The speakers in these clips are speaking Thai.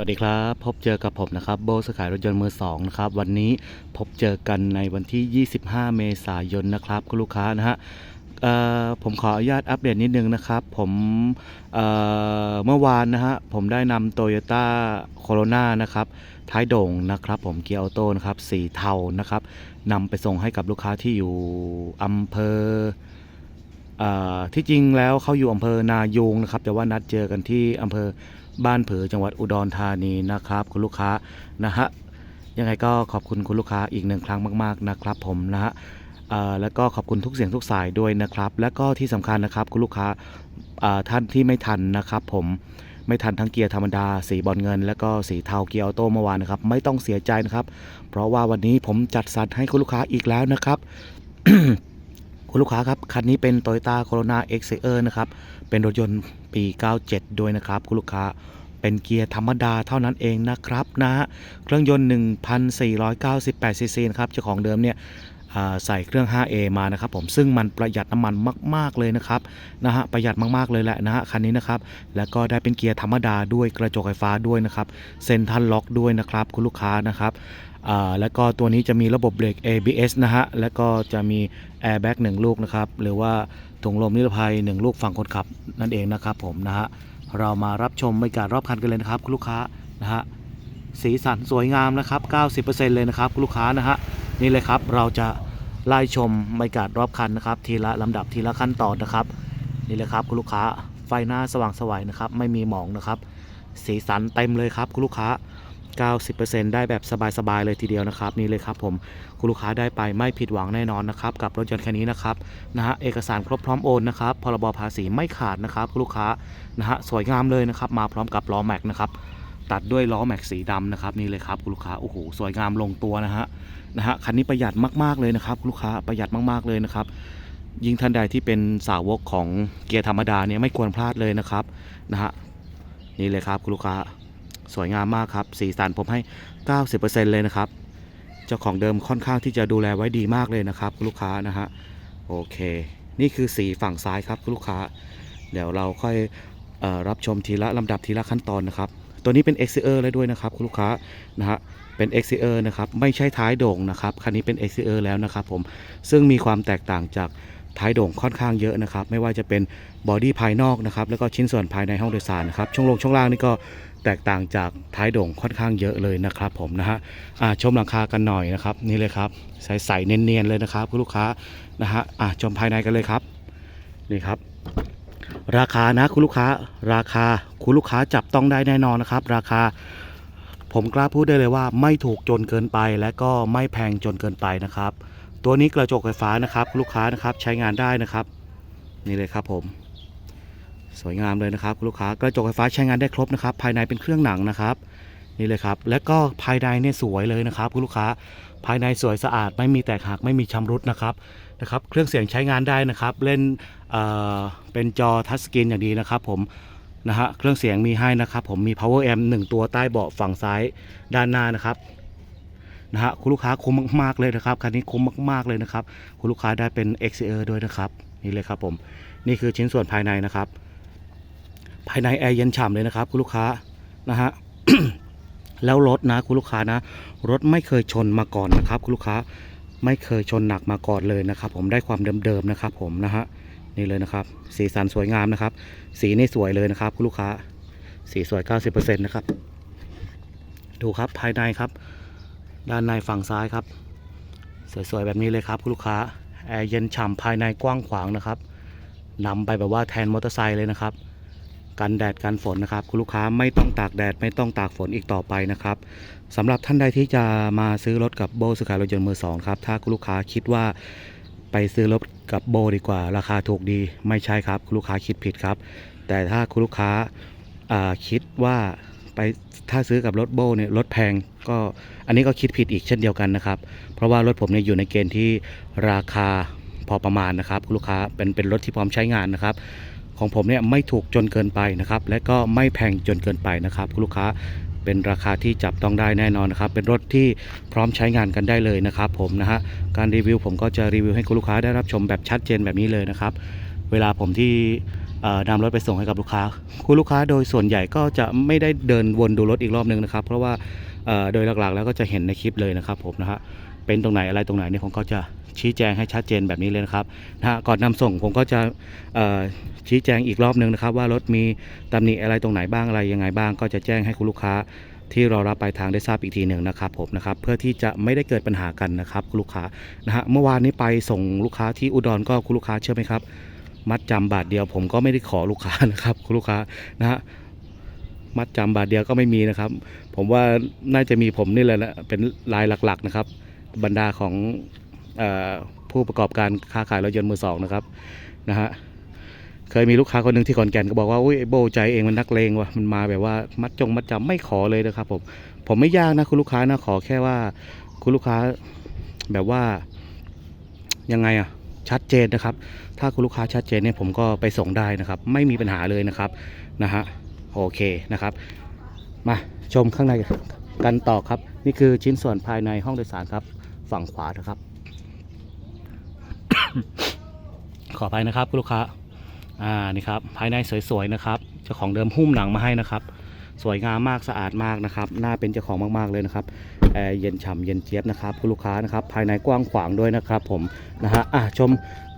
วัสดีครับ พบเจอกับผมนะครับโบสขายรถยนต์มือสองนะครับวันนี้พบเจอกันในวันที่ 25 เมษายนนะครับคุณลูกค้านะฮะผมขออนุญาตอัปเดตนิดนึงนะครับ ผมเเมื่อวานนะฮะผมได้นำโตโยต้าโคโรนานะครับท้ายโด่งนะครับผมเกียร์ออโต้นะครับสีเทานะครับนำไปส่งให้กับลูกค้าที่อยู่อำเภอเอ่อที่จริงแล้วเขาอยู่อำเภอนายูงนะครับแต่ว่านัดเจอกันที่อำเภอ บ้านเผือจังหวัดอุดรธานีนะครับ คุณลูกค้านะฮะยังไงก็ขอบคุณคุณลูกค้าอีกหนึ่งครั้งมาก ๆนะครับ ผมนะฮะแล้วก็ขอบคุณทุกเสียงทุกสายด้วยนะครับ แล้วก็ที่สำคัญนะครับ คุณลูกค้าท่านที่ไม่ทันนะครับ ผมไม่ทันทั้งเกียร์ธรรมดา สีบอลเงิน แล้วก็สีเทาเกียร์ออโต้เมื่อวานนะครับ ไม่ต้องเสียใจนะครับ เพราะว่าวันนี้ผมจัดสรรให้คุณลูกค้าอีกแล้วนะครับ คุณลูกค้าครับ คันนี้เป็น Toyota Corona x c e r นะครับ เป็นรถยนต์ปี 97 ด้วยนะครับ คุณลูกค้าเป็นเกียร์ธรรมดาเท่านั้นเองนะครับนะฮะเครื่องยนต์ 1,498ซีซีนะครับเจ้าของเดิมเนี่ยใส่เครื่อง 5A มานะครับผมซึ่งมันประหยัดน้ำมันมาก ๆ เลยนะครับนะฮะประหยัดมากๆเลยแหละนะฮะคันนี้นะครับแล้วก็ได้เป็นเกียร์ธรรมดาด้วยกระจกไฟฟ้าด้วยนะครับเซนทันล็อกด้วยนะครับคุณลูกค้านะครับ แล้วก็ตัวนี้จะมีระบบเบรก ABS นะฮะ แล้วก็จะมี Airbag 1ลูกนะครับ หรือว่าถุงลมนิรภัย1ลูกฝั่งคนขับนั่นเองนะครับผมนะฮะ เรามารับชมบรรยากาศรอบคันกันเลยนะครับคุณลูกค้านะฮะ สีสันสวยงามนะครับ 90%เลยนะครับคุณลูกค้านะฮะ นี่เลยครับเราจะไล่ชมบรรยากาศรอบคันนะครับ ทีละลำดับทีละขั้นตอนนะครับ นี่เลยครับคุณลูกค้าไฟหน้าสว่างสวยนะครับ ไม่มีหมองนะครับ สีสันเต็มเลยครับคุณลูกค้า 90%ได้แบบสบายๆเลยทีเดียวนะครับนี่เลยครับผมคุณลูกค้าได้ไปไม่ผิดหวังแน่นอนนะครับกับรถยนต์คันนี้นะครับนะฮะเอกสารครบพร้อมโอนนะครับพรบภาษีไม่ขาดนะครับคุณลูกค้านะฮะสวยงามเลยนะครับมาพร้อมกับล้อแม็กนะครับตัดด้วยล้อแม็กสีดำนะครับนี่เลยครับคุณลูกค้าโอ้โหสวยงามลงตัวนะฮะนะฮะคันนี้ประหยัดมากๆเลยนะครับคุณลูกค้าประหยัดมากๆเลยนะครับยิ่งท่านใดที่เป็นสาวกของเกียร์ธรรมดาเนี่ยไม่ควรพลาดเลยนะครับนะฮะนี่เลยครับคุณลูกค้า สวยงามมากครับ สีสันผมให้ 90%เลยนะครับ เจ้าของเดิมค่อนข้างที่จะดูแลไว้ดีมากเลยนะครับ ลูกค้านะฮะ โอเค นี่คือสีฝั่งซ้ายครับคุณลูกค้า เดี๋ยวเราค่อยออรับชมทีละลำดับทีละขั้นตอนนะครับ ตัวนี้เป็น x อ r เลยด้วยนะครับคุณลูกค้านะฮะ เป็น x อ r นะครับไม่ใช่ท้ายโด่งนะครับ คันนี้เป็น x อ r แล้วนะครับผม ซึ่งมีความแตกต่างจากท้ายโด่งค่อนข้างเยอะนะครับ ไม่ว่าจะเป็นบอดี้ภายนอกนะครับ แล้วก็ชิ้นส่วนภายในห้องโดยสารนะครับ ช่วงลงช่วงล่างนี่ก็ แตกต่างจากท้ายโด่งค่อนข้างเยอะเลยนะครับผมนะฮะชมหลังคากันหน่อยนะครับนี่เลยครับใสๆเนียนๆเลยนะครับคุณลูกค้านะฮะชมภายในกันเลยครับนี่ครับ ราคานะคุณลูกค้าราคาคุณลูกค้าจับต้องได้แน่นอนนะครับ ราคาผมกล้าพูดได้เลยว่าไม่ถูกจนเกินไปและก็ไม่แพงจนเกินไปนะครับ ตัวนี้กระจกไฟฟ้านะครับคุณลูกค้านะครับใช้งานได้นะครับ นี่เลยครับผม สวยงามเลยนะครับคุณลูกค้ากระจกไฟฟ้าใช้งานได้ครบนะครับ ภายในเป็นเครื่องหนังนะครับนี่เลยครับ และก็ภายในเนี่ยสวยเลยนะครับคุณลูกค้า ภายในสวยสะอาดไม่มีแตกหักไม่มีชำรุดนะครับนะครับ เครื่องเสียงใช้งานได้นะครับ เล่นเเป็นจอทัชสกรีนอย่างดีนะครับ ผมนะฮะเครื่องเสียงมีให้นะครับ ผมมี power amp หนึ่งตัวใต้เบาะฝั่งซ้ายด้านหน้านะครับนะฮะคุณลูกค้าคุ้มมากๆเลยนะครับคันนี้คุ้มมากๆเลยนะครับ คุณลูกค้าได้เป็น XR ด้วยนะครับนี่เลยครับผมนี่คือชิ้นส่วนภายในนะครับ ภายในแอร์เย็นฉ่ำเลยนะครับ คุณลูกค้านะฮะแล้วรถนะคุณลูกค้านะ รถไม่เคยชนมาก่อนนะครับคุณลูกค้าไม่เคยชนหนักมาก่อนเลยนะครับ ผมได้ความเดิมๆนะครับ ผมนะฮะนี่เลยนะครับ สีสันสวยงามนะครับ สีนี่สวยเลยนะครับคุณลูกค้า สีสวย 90%นะครับ ดูครับภายในครับ ด้านในฝั่งซ้ายครับ สวยๆแบบนี้เลยครับคุณลูกค้าแอร์เย็นฉ่ำภายในกว้างขวางนะครับนำไปแบบว่าแทนมอเตอร์ไซค์เลยนะครับ กันแดดกันฝนนะครับ คุณลูกค้าไม่ต้องตากแดดไม่ต้องตากฝนอีกต่อไปนะครับสำหรับท่านใดที่จะมาซื้อรถกับโบสุขายรถยนต์มือสองครับถ้าคุณลูกค้าคิดว่าไปซื้อรถกับโบดีกว่า ราคาถูกดีไม่ใช่ครับ คุณลูกค้าคิดผิดครับ แต่ถ้าคุณลูกค้าอ่าคิดว่าไปถ้าซื้อกับรถโบเนี่ยรถแพงก็อันนี้ก็คิดผิดอีกเช่นเดียวกันนะครับ เพราะว่ารถผมเนี่ยอยู่ในเกณฑ์ที่ราคาพอประมาณนะครับคุณลูกค้าเป็นเป็นรถที่พร้อมใช้งานนะครับ ของผมเนี่ยไม่ถูกจนเกินไปนะครับ และก็ไม่แพงจนเกินไปนะครับคุณลูกค้าเป็นราคาที่จับต้องได้แน่นอนนะครับ เป็นรถที่พร้อมใช้งานกันได้เลยนะครับผมนะฮะการรีวิวผมก็จะรีวิวให้คุณลูกค้าได้รับชมแบบชัดเจนแบบนี้เลยนะครับ เวลาผมที่นำรถไปส่งให้กับลูกค้า คุณลูกค้าโดยส่วนใหญ่ก็จะไม่ได้เดินวนดูรถอีกรอบนึงนะครับ เพราะว่าโดยหลักๆแล้วก็จะเห็นในคลิปเลยนะครับผมนะฮะ เป็นตรงไหนอะไรตรงไหนเนี่ยผมก็จะชี้แจงให้ชัดเจนแบบนี้เลยนะครับนะฮะก่อนนำส่งผมก็จะชี้แจงอีกรอบนึงนะครับ ว่ารถมีตำหนิอะไรตรงไหนบ้างอะไรยังไงบ้าง ก็จะแจ้งให้คุณลูกค้าที่เรารับปลายทางได้ทราบอีกทีหนึ่งนะครับผมนะครับเพื่อที่จะไม่ได้เกิดปัญหากันนะครับคุณลูกค้านะฮะเมื่อวานนี้ไปส่งลูกค้าที่อุดรก็คุณลูกค้าเชื่อไหมครับ มัดจำบาทเดียว ผมก็ไม่ได้ขอลูกค้านะครับคุณลูกค้านะฮะมัดจำบาทเดียวก็ไม่มีนะครับ ผมว่าน่าจะมีผมนี่แหละนะเป็นรายหลักๆนะครับ บรรดาของอผู้ประกอบการค้าขายรถยนต์มือสองนะครับนะฮะเคยมีลูกค้าคนหนึ่งที่ขอนแก่นก็บอกว่าอุ้ยไอ้โบใจเองมันนักเลงว่ะมันมาแบบว่ามัดจงมัดจำไม่ขอเลยนะครับผมผมไม่ยากนะคุณลูกค้านะขอแค่ว่าคุณลูกค้าแบบว่ายังไงอะชัดเจนนะครับ ถ้าคุณลูกค้าชัดเจนเนี่ยผมก็ไปส่งได้นะครับ ไม่มีปัญหาเลยนะครับนะฮะโอเคนะครับ มาชมข้างในกันต่อครับ นี่คือชิ้นส่วนภายในห้องโดยสารครับ ฝั่งขวานะครับ ขออภัยนะครับคุณลูกค้า อ่านี่ครับ ภายในสวยๆนะครับเจ้าของเดิมหุ้มหนังมาให้นะครับ สวยงามมากสะอาดมากนะครับน่าเป็นเจ้าของมากๆเลยนะครับแอร์เย็นฉ่ำเย็นเจี๊ยบนะครับคุณลูกค้านะครับ ภายในกว้างขวางด้วยนะครับ ผมนะฮะอะชม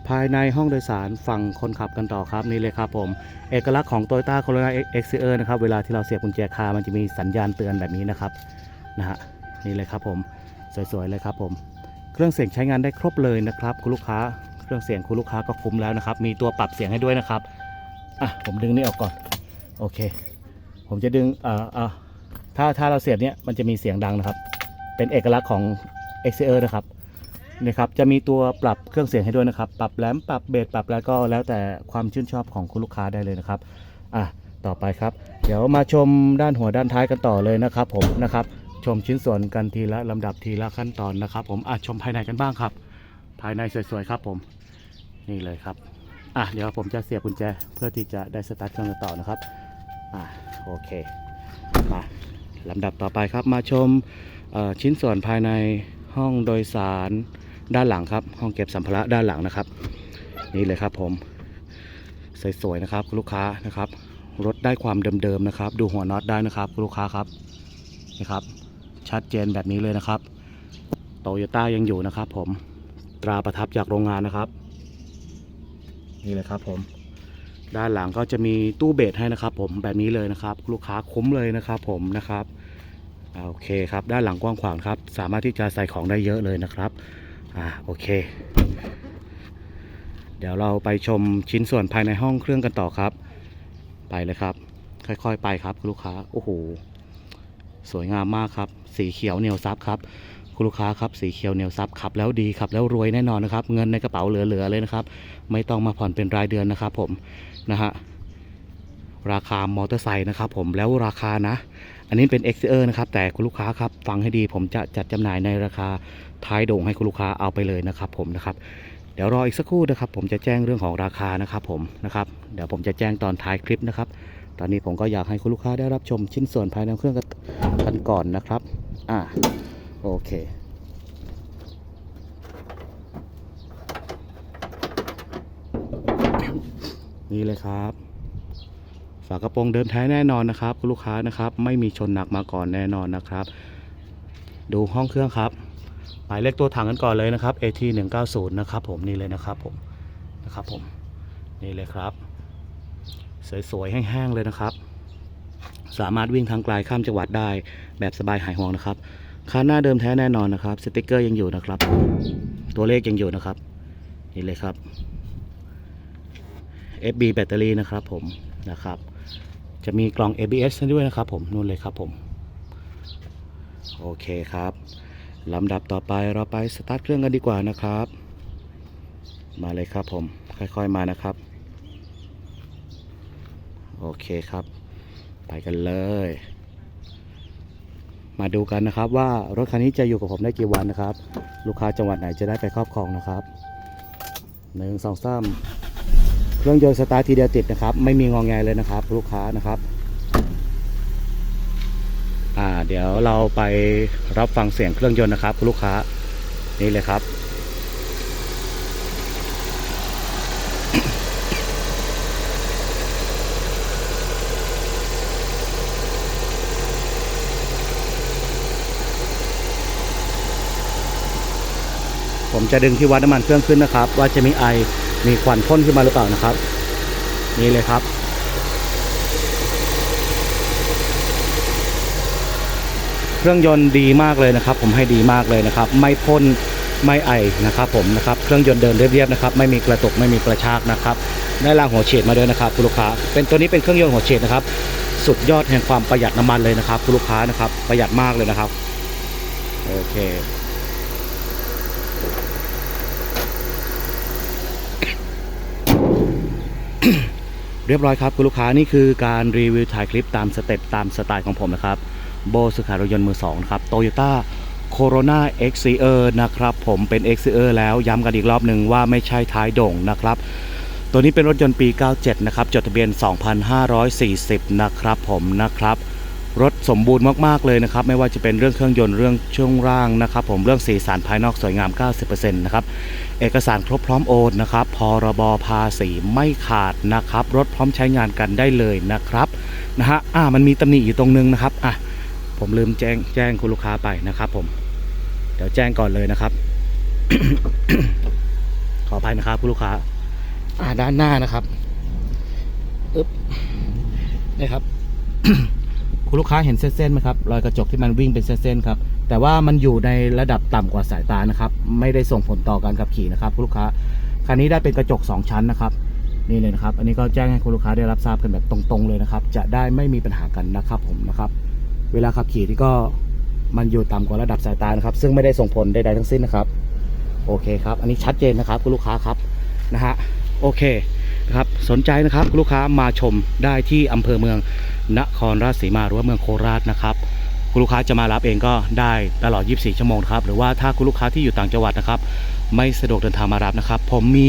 ภายในห้องโดยสารฝั่งคนขับกันต่อครับนี่เลยครับผมเอกลักษณ์ของ Toyota Corolla XCR นะครับเวลาที่เราเสียบกุญแจคามันจะมีสัญญาณเตือนแบบนี้นะครับนะฮะนี่เลยครับผม สวยๆเลยครับผม เครื่องเสียงใช้งานได้ครบเลยนะครับ คุณลูกค้า เครื่องเสียงคุณลูกค้าก็คุ้มแล้วนะครับ มีตัวปรับเสียงให้ด้วยนะครับ อะ ผมดึงนี่ออกก่อน โอเค ผมจะดึงอ่อเอ่อถ้าถ้าเราเสียบเนี้ยมันจะมีเสียงดังนะครับ เป็นเอกลักษณ์ของ XCR นะครับนี่ครับ จะมีตัวปรับเครื่องเสียงให้ด้วยนะครับ ปรับแรมปรับเบส ปรับแล้วก็แล้วแต่ความชื่นชอบของคุณลูกค้าได้เลยนะครับ อะ ต่อไปครับ เดี๋ยวมาชมด้านหัวด้านท้ายกันต่อเลยนะครับผมนะครับ ชมชิ้นส่วนกันทีละลำดับทีละขั้นตอนนะครับ ผมอะชมภายในกันบ้างครับ ภายในสวยๆครับผมนี่เลยครับอะเดี๋ยวผมจะเสียบกุญแจเพื่อที่จะได้สตาร์ทเครื่องต่อนะครับอะโอเคมาลำดับต่อไปครับมาชมชิ้นส่วนภายในห้องโดยสารด้านหลังครับ ห้องเก็บสัมภาระด้านหลังนะครับ นี่เลยครับผมสวยๆนะครับลูกค้านะครับรถได้ความเดิมๆนะครับ ดูหัวน็อตได้นะครับลูกค้าครับนี่ครับ ชัดเจนแบบนี้เลยนะครับโตโยต้ายังอยู่นะครับ ผมตราประทับจากโรงงานนะครับ นี่เลยครับผม ด้านหลังก็จะมีตู้เบสให้นะครับ ผมแบบนี้เลยนะครับ ลูกค้าคุ้มเลยนะครับ ผมนะครับโอเคครับ ด้านหลังกว้างขวางครับ สามารถที่จะใส่ของได้เยอะเลยนะครับอ่าโอเค เดี๋ยวเราไปชมชิ้นส่วนภายในห้องเครื่องกันต่อครับ ไปเลยครับ ค่อยๆ ไปครับ ลูกค้าโอ้โหสวยงามมากครับ สีเขียวเหนียวซับครับคุณลูกค้าครับสีเขียวเหนียวซับขับแล้วดีขับแล้วรวยแน่นอนนะครับ เงินในกระเป๋าเหลือๆเลยนะครับ ไม่ต้องมาผ่อนเป็นรายเดือนนะครับผมนะฮะราคามอเตอร์ไซค์นะครับผมแล้วราคานะ อันนี้เป็น XR นะครับ แต่คุณลูกค้าครับฟังให้ดีผมจะจัดจำหน่ายในราคาท้ายโด่งให้คุณลูกค้าเอาไปเลยนะครับผมนะครับเดี๋ยวรออีกสักครู่นะครับ ผมจะแจ้งเรื่องของราคานะครับผมนะครับ เดี๋ยวผมจะแจ้งตอนท้ายคลิปนะครับ ตอนนี้ผมก็อยากให้คุณลูกค้าได้รับชมชิ้นส่วนภายในเครื่องกันก่อนนะครับ อ่าโอเคนี่เลยครับ ฝากระโปรงเดิมแท้แน่นอนนะครับ ลูกค้านะครับ ไม่มีชนหนักมาก่อนแน่นอนนะครับ ดูห้องเครื่องครับหมายเลขตัวถังกันก่อนเลยนะครับ AT 190นะครับผมนี่เลยนะครับผมนะครับผมนี่เลยครับ สวยๆแห้งๆเลยนะครับ สามารถวิ่งทางไกลข้ามจังหวัดได้ แบบสบายหายห่วงนะครับคันหน้าเดิมแท้แน่นอนนะครับ สติกเกอร์ยังอยู่นะครับ ตัวเลขยังอยู่นะครับ นี่เลยครับ FB แบตเตอรี่นะครับผมนะครับ จะมีกล่อง ABS ด้วยนะครับผมนู่นเลยครับผมโอเคครับลำดับต่อไปเราไปสตาร์ทเครื่องกันดีกว่านะครับ มาเลยครับผม ค่อยๆมานะครับ โอเคครับ ไปกันเลย มาดูกันนะครับว่ารถคันนี้จะอยู่กับผมได้กี่วันนะครับ ลูกค้าจังหวัดไหนจะได้ไปครอบครองนะครับหนึ่งสองสามเครื่องยนต์สตาร์ททีเดียวติดนะครับ ไม่มีงองแงเลยนะครับ ลูกค้านะครับ อ่า เดี๋ยวเราไปรับฟังเสียงเครื่องยนต์นะครับ ลูกค้านี่เลยครับ ผมจะดึงที่วัดน้ำมันเครื่องขึ้นนะครับ ว่าจะมีไอมีควันพ่นขึ้นมาหรือเปล่านะครับ นี่เลยครับเครื่องยนต์ดีมากเลยนะครับ ผมให้ดีมากเลยนะครับ ไม่พ่นไม่ไอนะครับ ผมนะครับเครื่องยนต์เดินเรียบๆนะครับ ไม่มีกระตุกไม่มีกระชากนะครับ ได้รางหัวเฉดมาด้วยนะครับคุณลูกค้าเป็นตัวนี้เป็นเครื่องยนต์หัวเฉดนะครับ สุดยอดแห่งความประหยัดน้ำมันเลยนะครับคุณลูกค้านะครับ ประหยัดมากเลยนะครับ โอเค เรียบร้อยครับคุณลูกค้านี่คือการรีวิวถ่ายคลิปตามสเต็ปตามสไตล์ของผมนะครับ โบสุขารถยนต์มือ2นะครับโตโยต้าโคโรนา x c r นะครับ ผมเป็น x c r แล้วย้ำกันอีกรอบหนึ่งว่าไม่ใช่ท้ายโด่งนะครับ ตัวนี้เป็นรถยนต์ปี 97 นะครับ จดทะเบียน 2,540 นะครับผมนะครับ รถสมบูรณ์มากๆเลยนะครับ ไม่ว่าจะเป็นเรื่องเครื่องยนต์เรื่องช่วงร่างนะครับ ผมเรื่องสีสันภายนอกสวยงาม 90%นะครับเอกสารครบพร้อมโอนนะครับพรบภาษีไม่ขาดนะครับ รถพร้อมใช้งานกันได้เลยนะครับนะฮะอ่ามันมีตำหนิอยู่ตรงนึงนะครับอะผมลืมแจ้งแจ้งคุณลูกค้าไปนะครับ ผม เดี๋ยวแจ้งก่อนเลยนะครับ ขออภัยนะครับคุณลูกค้า อ่าด้านหน้านะครับอึ๊บนี่ครับ คุณลูกค้าเห็นเส้นๆไหมครับรอยกระจกที่มันวิ่งเป็นเส้นๆครับแต่ว่ามันอยู่ในระดับต่ำกว่าสายตานะครับไม่ได้ส่งผลต่อการขับขี่นะครับคุณลูกค้าคันนี้ได้เป็นกระจก 2 ชั้นนะครับนี่เลยนะครับ อันนี้ก็แจ้งให้คุณลูกค้าได้รับทราบกันแบบตรงๆเลยนะครับ จะได้ไม่มีปัญหากันนะครับผมนะครับเวลาขับขี่ที่ก็มันอยู่ต่ำกว่าระดับสายตานะครับ ซึ่งไม่ได้ส่งผลใดๆทั้งสิ้นนะครับ โอเคครับ อันนี้ชัดเจนนะครับคุณลูกค้าครับนะฮะโอเค นะครับสนใจนะครับลูกค้ามาชมได้ที่อำเภอเมืองนครราชสีมาหรือว่าเมืองโคราชนะครับคุณลูกค้าจะมารับเองก็ได้ตลอด 24 ชั่วโมงครับ หรือว่าถ้าคุณลูกค้าที่อยู่ต่างจังหวัดนะครับ ไม่สะดวกเดินทางมารับนะครับ ผมมี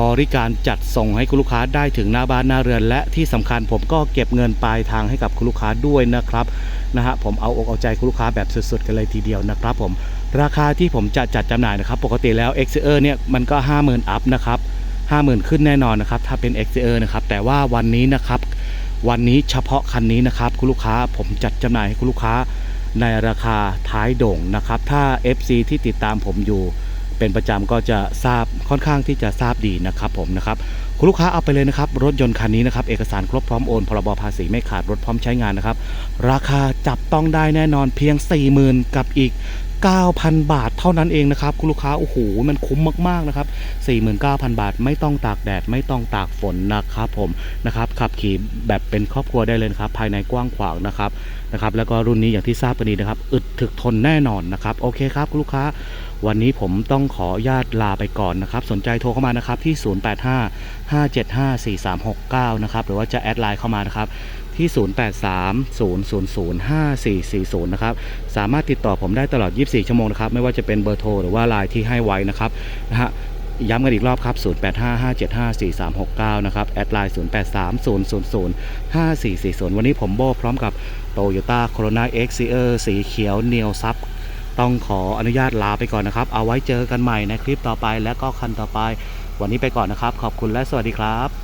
บริการจัดส่งให้คุณลูกค้าได้ถึงหน้าบ้านหน้าเรือน และที่สำคัญผมก็เก็บเงินปลายทางให้กับคุณลูกค้าด้วยนะครับนะฮะผมเอาอกเอาใจคุณลูกค้าแบบสุดๆกันเลยทีเดียวนะครับ ผมราคาที่ผมจะจัดจำหน่ายนะครับ ปกติแล้ว x อ r เนี่ยมันก็ 50,000 อัพนะครับ 50,000 ขึ้นแน่นอนนะครับ ถ้าเป็น x อ r นะครับ แต่ว่าวันนี้นะครับ วันนี้เฉพาะคันนี้นะครับ คุณลูกค้าผมจัดจำหน่ายให้คุณลูกค้าในราคาท้ายโด่งนะครับ ถ้า FC ที่ติดตามผมอยู่เป็นประจำก็จะทราบค่อนข้างที่จะทราบดีนะครับผมนะครับคุณลูกค้าเอาไปเลยนะครับ รถยนต์คันนี้นะครับ เอกสารครบพร้อมโอนพรบภาษีไม่ขาดรถพร้อมใช้งานนะครับ ราคาจับต้องได้แน่นอนเพียง 40,000 กับอีก 9,000 บาทเท่านั้นเองนะครับ คุณลูกค้า โอ้โห มันคุ้มมาก ๆ นะครับ 49,000 บาทไม่ต้องตากแดด ไม่ต้องตากฝนนะครับผมนะครับขับขี่แบบเป็นครอบครัวได้เลยครับ ภายในกว้างขวางนะครับนะครับ แล้วก็รุ่นนี้อย่างที่ทราบกันดีนะครับ อึดถึกทนแน่นอนนะครับ โอเคครับคุณลูกค้า วันนี้ผมต้องขออนุญาตลาไปก่อนนะครับ สนใจโทรเข้ามานะครับที่ 0855754369 นะครับ หรือว่าจะแอดไลน์เข้ามานะครับ ที่ 0830005440 นะครับ สามารถติดต่อผมได้ตลอด 24 ชั่วโมงนะครับ ไม่ว่าจะเป็นเบอร์โทรหรือว่าไลน์ที่ให้ไว้นะครับนะฮะย้ำกันอีกรอบครับ 0855754369 นะครับ แอดไลน์ 0830005440 วันนี้ผมโบพร้อมกับ Toyota Corona X c r สีเขียวเนียวซับต้องขออนุญาตลาไปก่อนนะครับ เอาไว้เจอกันใหม่ในคลิปต่อไปและก็คันต่อไป วันนี้ไปก่อนนะครับ ขอบคุณและสวัสดีครับ